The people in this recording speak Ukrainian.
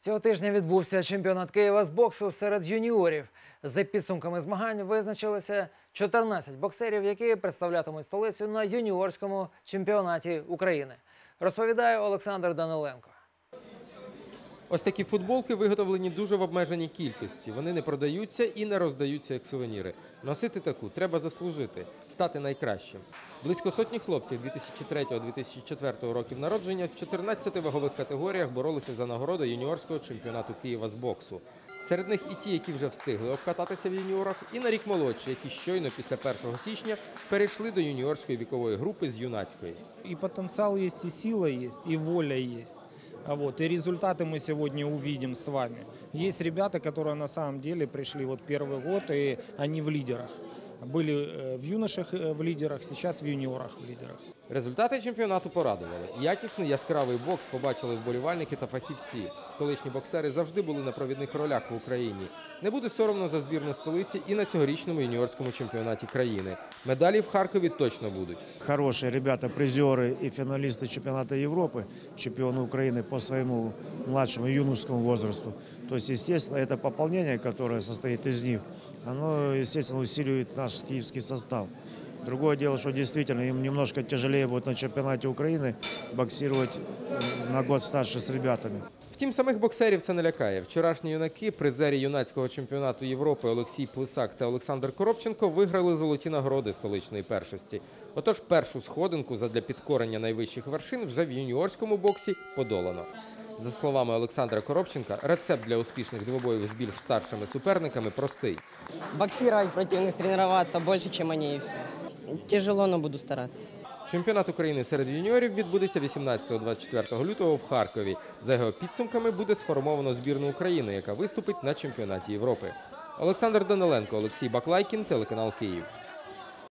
Цього тижня відбувся чемпіонат Києва з боксу серед юніорів. За підсумками змагань визначилися 14 боксерів, які представлятимуть столицю на юніорському чемпіонаті України. Розповідає Олександр Даниленко. Ось такі футболки виготовлені дуже в обмеженій кількості. Вони не продаються і не роздаються як сувеніри. Носити таку треба заслужити, стати найкращим. Близько сотні хлопців 2003-2004 років народження в 14 вагових категоріях боролися за нагороду юніорського чемпіонату Києва з боксу. Серед них і ті, які вже встигли обкататися в юніорах, і на рік молодші, які щойно після 1 січня перейшли до юніорської вікової групи з юнацької. И потенциал есть, и сила есть, и воля есть. А Вот, и результаты мы сегодня увидим с вами. Есть ребята, которые на самом деле пришли вот первый год, и они в лидерах. Были э, в юношах э, в лидерах, сейчас в юниорах в лидерах. Результати чемпіонату порадували. Якісний яскравий бокс побачили вболівальники та фахівці. Столичні боксери завжди були на провідних ролях в Україні. Не буде соромно за збірну столиці і на цьогорічному юніорському чемпіонаті країни. Медалі в Харкові точно будуть. хорошие ребята, призеры и финалисты чемпионата Европы, чемпионы Украины по своему младшему и юношескому возрасту. То есть, естественно, это пополнение, которое состоит из них, оно, естественно, усиливает наш киевский состав. Другое дело, что действительно им немножко тяжелее будет на чемпионате Украины боксировать на год старше с ребятами. Втім, самих боксерів це не лякає. Вчорашні юнаки, призері юнацького чемпіонату Європи Олексій Плисак та Олександр Коробченко виграли золоті нагороди столичної першості. Отож, першу сходинку задля підкорення найвищих вершин вже в юніорському боксі подолано. За словами Олександра Коробченка, рецепт для успішних двобоїв з більш старшими суперниками простий. боксировать противных, тренироваться больше, чем они и все. Тяжело, но буду стараться. Чемпіонат України серед юніорів відбудеться 18-24 лютого в Харкові. За його підсумками буде сформовано збірну України, яка виступить на чемпіонаті Європи. Олександр Даниленко, Олексій Баклайкін, телеканал Київ.